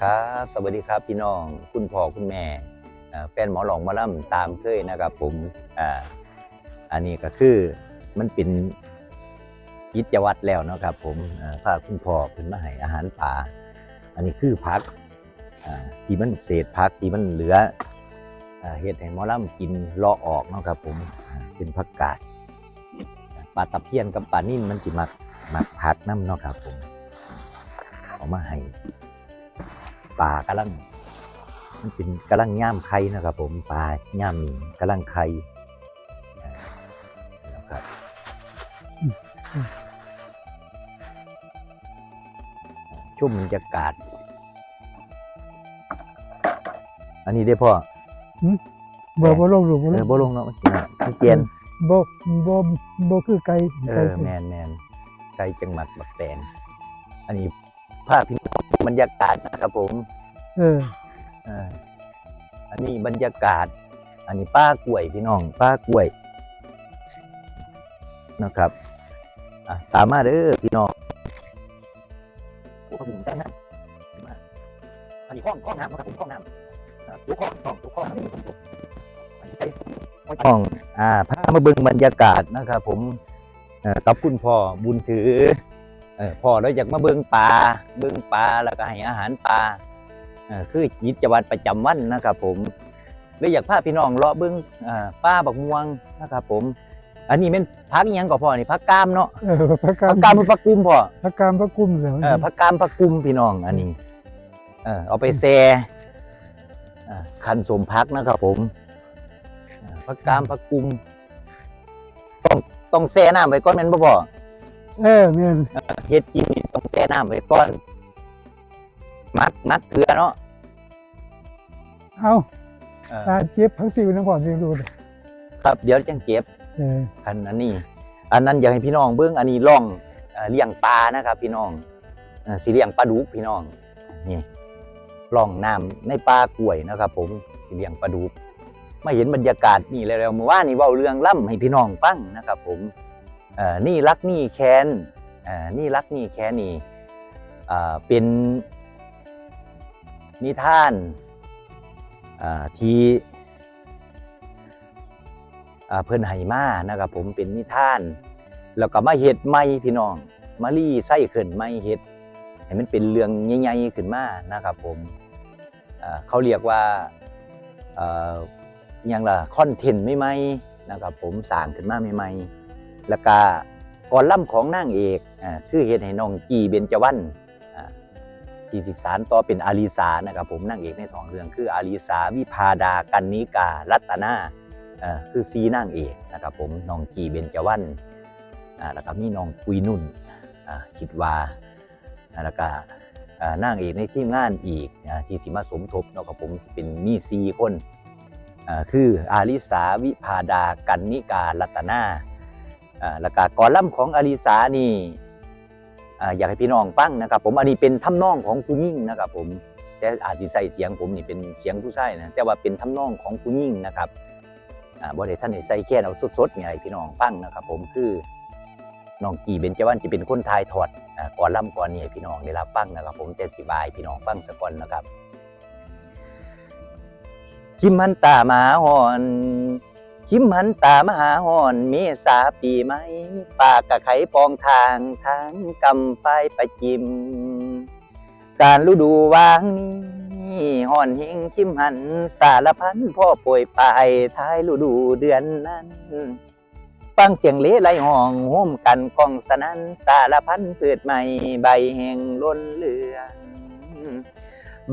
ครับ สวัสดีครับพี่น้อง คุณพ่อคุณแม่อ่าแฟนหมอหลองหมาล่ำตามเคยนะครับผมอ่าอันนี้ก็คือมันเป็นกิจวัตรแล้วเนาะครับผมอ่าพาคุณพ่อขึ้นมาให้อาหารป่า อันนี้คือพักอ่าที่มันเศษพักที่มันเหลืออ่าเฮ็ดให้หมอล่ำกินเลาะออกเนาะครับผมอ่าเป็นผักกาดปลาตะเพียนกับปลานิ่นมันสิมักมักพักน้ำเนาะครับผมเอามาให้ ปลากำลัง มันเป็นกำลังย่ามไข่นะครับ ผมปลาย่ามหมีกำลังไข่อ่านะครับชุ่มบรรยากาศอันนี้ได้พ่อบ่บ่ลงหรือบ่เอลองบ่ลงเนาะมันสินะพี่เจนบ่บ่บ่คือไก่เอไก่อแมนแมนไก่จังหมัดบักแตงอันนี้ ภาพพี่น้องบรรยากาศนะครับผมเอออ่าอันนี้บรรยากาศ อันนี้ป้ากล้วยพี่น้องป้ากล้วยนะครับอะตามมาเด้อพี่น้องโอ้ผมได้นะมาอันนี้ข้องข้องน้ำนะครับผมข้องน้ำอ่าทุกข้องข้องทุกข้องน้ำข้องอ่าพามาเบิ่งบรรยากาศนะครับผมเอ่อกับคุณพ่อบุญถือ เออพ่อเราอยากมาเบิ่งปลาเบิ่งปลาแล้วก็ให้อาหารปลาเอ่อคือกิจวัตรประจำวันนะครับผมเลยอยากพาพี่น้องเลาะเบิ้งอ่าป้าบักม่วงนะครับผม อันนี้เป็นพักอิหยังก็พอนี่พักกามเนาะเออพระกาพัรกกามเป็นพักกุมพอพระการพระกุมแล้วเออพักกามพักกุมพี่น้องอันนี้ เออเอาไปแซ่อ่าคันสมพักนะครับผมอ่าพักกามพักกุมต้องต้องแซ่น้ำไว้ก่อนแม่นบ่พอ เออแม่นเฮ็ดกินนี่ต้องแช่น้ำไว้ก่อน มักมักเกลือเนาะเอ้าเออตาเจ็บพักติวน้ำก่อนสิดูเลยครับเดี๋ยวจังเก็บเออคันอันนี้อันนั้นอยากให้พี่น้องเบิ้งอันนี้ล่องเอ่อเลี้ยงปลานะครับ พี่น้องเอ่อสิเลี้ยงปลาดุกพี่น้องนี่ล่องน้ำในปลากล้วยนะครับ ผมสิเลี้ยงปลาดุกมาเห็นบรรยากาศนี่แล้วๆเมื่อวานนี่เว้าเรื่องล่ำให้พี่น้องฟังนะครับ ผมเอ่อ นี่รักนี่แค้นนี่รักนี่แค้นนี่เป็นนิทานที่เพิ่นให้มานะครับผมเป็นนิทาน แล้วก็มาเฮ็ดใหม่พี่น้องมารีไส้ขึ้นใหม่เฮ็ดให้มันเป็นเรื่องใหญ่ๆขึ้นมานะครับผมเขาเรียกว่าเอ่ออิหยังละคอนเทนต์ใหม่นะครับผมสร้างขึ้นมาใหม่ แล้วก็ก่อนล่ำของนางเอกอ่าคือเฮ็ดให้น้องจีเบญจวรรณอ่าที่สิสารต่อเป็นอาลีสานะครับผมนางเอกในท้องเรื่องคืออาลีสาวิพาดากันนิการัตนาอ่อคือซีนางเอกนะครับผมน้องกีเบญจวรรณอ่าแล้วก็มีน้องปุยนุ่นอ่าคิดว่าแล้วก็อ่านางเอกในทีมงานอีกที่สิมาสมทบเนาะครับผมเป็นมีซีคนคืออาลิสาวิพาดากันนิการัตนา อ่าแล้วก็กอลัมของอาลิสานี่อ่าอยากให้พี่น้องฟังนะครับ ผมอันนี้เป็นทำนองของผู้หญิงนะครับ ผมแต่อาจจะใส่เสียงผมนี่เป็นเสียงผู้ชายนะแต่ว่าเป็นทำนองของผู้หญิงนะครับอ่าบ่ได้ท่านได้ใส่แค่เอาสดๆไงพี่น้องฟังนะครับ ผมคือน้องกี่เบญจวรรณจะเป็นคนทายทอดก่อนล่ำก่อนนี่พี่น้องได้รับฟังนะครับ ผมแต่สิบายพี่น้องฟังสะก่อนนะครับคิมหันตามาหอน คิมหันตามหาหอนเมษาปีไหมปากกะไขปองทางทางกำไปประจิม การฤดูวางนี้ห่อนหิงคิมหันสารพันพ่อป่วยไปท้ายฤดูเดือนนั้น ฟังเสียงเละไหลห้องโฮมกันกองสนันสารพันเปิดใหม่ใบแห่งล้นเลือน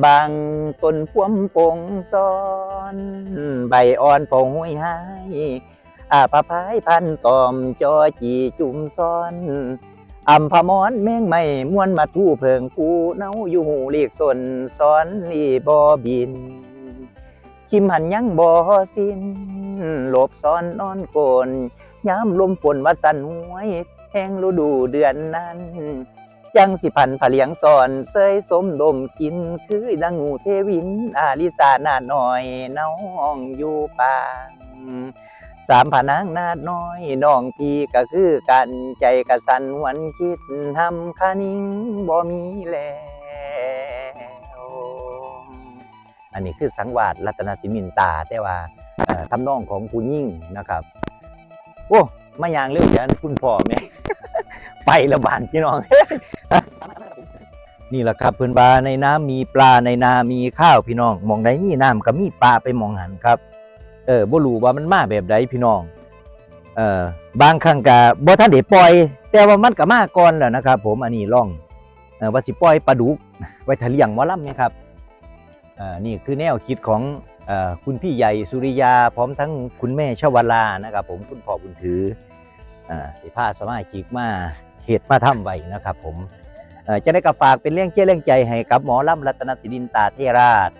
บางต้นพวมปงซ้อน ใบอ่อนปงหุยหายอาภาพายพันตอมจอจีจุ่มซ้อนอัมพมอนแมงไม่มวนมาทู่เพิงกูเนาอยู่หูเรียกสนซ้อนลีบอบิน คิมหันยังบ่สิ้นหลบซ้อนนอนโกนยามลมฝนวัดสันหวยแห่งฤดูเดือนนั้น จังสิพันผาเลียงสอนเสยสมดมกิน คือดังงูเทวิน อาลิสาหนาหน่อยน้องอยู่ปางสามผานางนาดน้อยน้องพี่ก็คือกันใจกะสันหวันคิดทำคานิงบ่มีแล้วอันนี้คือสังวาสรัตนสิมินตาแต่ว่าทำนองของผู้ยิ่งนะครับ โอ้มาอย่างเรื่องเดี๋ยวคุณพ่อแม่ไปละบานพี่น้อง นี่แหละครับเพื่อนว่าในน้ำมีปลาในนา มีข้าวพี่น้องมองใดมีน้ำก็มีปลาไปมองหันครับ เออบ่รู้ว่ามันมาแบบใดพี่น้อง เออบางครั้งก็บ่ทันได้ปล่อย แต่ว่ามันก็มาก่อนแล้วนะครับ ผมอันนี้ล่องเออว่าสิปล่อยปลาดุกไว้ทะเลียงมอลำเนี่ยครับเอ่อนี่คือแนวคิดของเออคุณพี่ใหญ่สุริยาพร้อมทั้งคุณแม่ชวลานะครับ ผมคุณพ่อบุญถือเอ่อสิพาสมาชิกมาเขตมาทำไว้นะครับ ผม จะได้กระฝากเป็นเรื่องเชื่อเรื่องใจให้กับหมอลำรัตนศิรินตาเทราช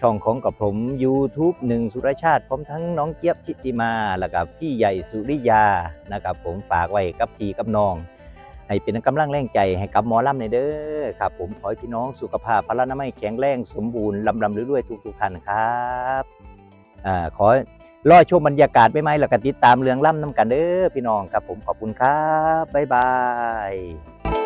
ช่องของกับผม YouTube หนึ่งสุรชาติพร้อมทั้งน้องเจี๊ยบชิติมา แล้วกับพี่ใหญ่สุริยานะครับผมฝากไว้กับพี่กับน้อง ให้เป็นกำลังแรงใจให้กับหมอลำในเด้อครับผมขอให้พี่น้องสุขภาพพลานามัยแข็งแรงสมบูรณ์ลำลำด้วยๆทุกๆท่านครับอ่าขอรอชมบรรยากาศไปไหมแล้วก็ติดตามเรื่องล่ำน้ำกันเด้อพี่น้องครับผมขอบคุณครับบ๊ายบาย